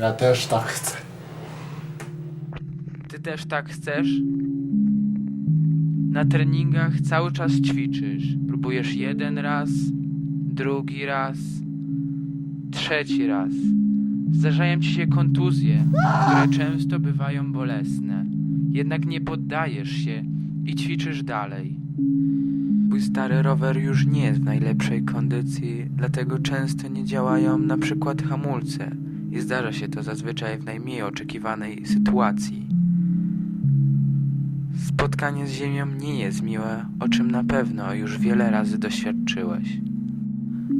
Ja też tak chcę. Ty też tak chcesz? Na treningach cały czas ćwiczysz. Próbujesz jeden raz, drugi raz, trzeci raz. Zdarzają ci się kontuzje, które często bywają bolesne. Jednak nie poddajesz się i ćwiczysz dalej. Twój stary rower już nie jest w najlepszej kondycji, dlatego często nie działają na przykład hamulce i zdarza się to zazwyczaj w najmniej oczekiwanej sytuacji. Spotkanie z Ziemią nie jest miłe, o czym na pewno już wiele razy doświadczyłeś.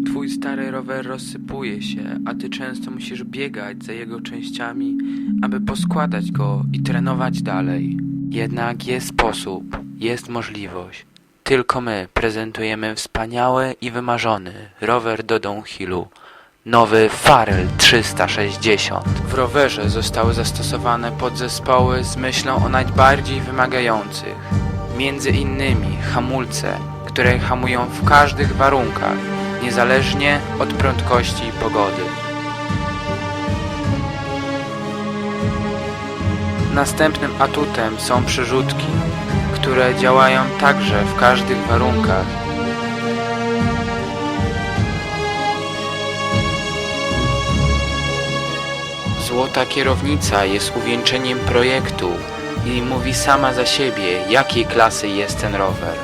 Twój stary rower rozsypuje się, a ty często musisz biegać za jego częściami, aby poskładać go i trenować dalej. Jednak jest sposób, jest możliwość. Tylko my prezentujemy wspaniały i wymarzony rower do downhillu. Nowy Farel 360. W rowerze zostały zastosowane podzespoły z myślą o najbardziej wymagających. Między innymi hamulce, które hamują w każdych warunkach, niezależnie od prędkości i pogody. Następnym atutem są przerzutki, które działają także w każdych warunkach Złota kierownica jest uwieńczeniem projektu i mówi sama za siebie, jakiej klasy jest ten rower.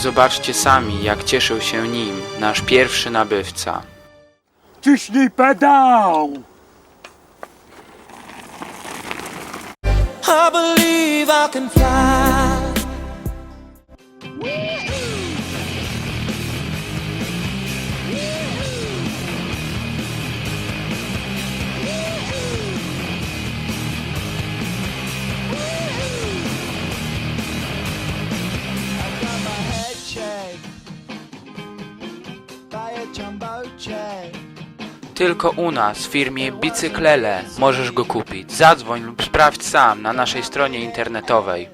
Zobaczcie sami, jak cieszył się nim nasz pierwszy nabywca. Ciśnij pedał! I believe I can fly. Tylko u nas w firmie Bicyklele możesz go kupić. Zadzwoń lub sprawdź sam na naszej stronie internetowej.